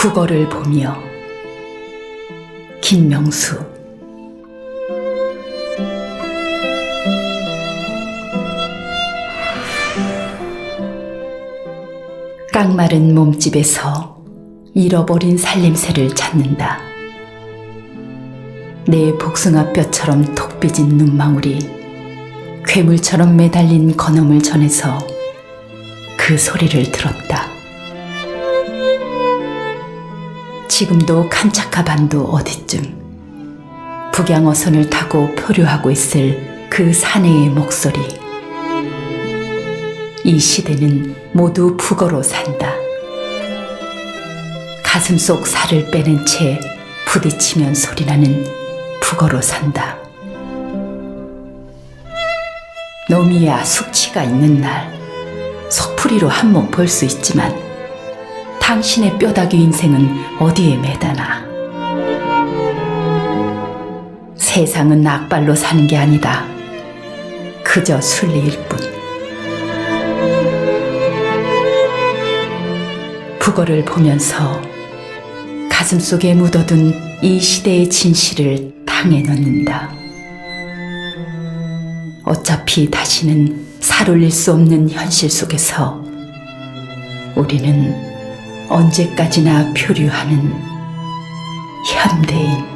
국어를 보며 김명수 깡마른 몸집에서 잃어버린 살림새를 찾는다. 내 복숭아 뼈처럼 톡 삐진 눈망울이 괴물처럼 매달린 건어물 전에서 그 소리를 들었다. 지금도 칸차카 반도 어디쯤 북양어선을 타고 표류하고 있을 그 사내의 목소리. 이 시대는 모두 북어로 산다. 가슴 속 살을 빼는 채 부딪히면 소리나는 북어로 산다. 놈이야 숙취가 있는 날 속풀이로 한몫 볼 수 있지만 당신의 뼈다귀 인생은 어디에 매다나 세상은 악발로 사는 게 아니다. 그저 순리일 뿐. 북어를 보면서 가슴 속에 묻어둔 이 시대의 진실을 당해 넣는다. 어차피 다시는 살올릴 수 없는 현실 속에서 우리는 언제까지나 표류하는 현대인.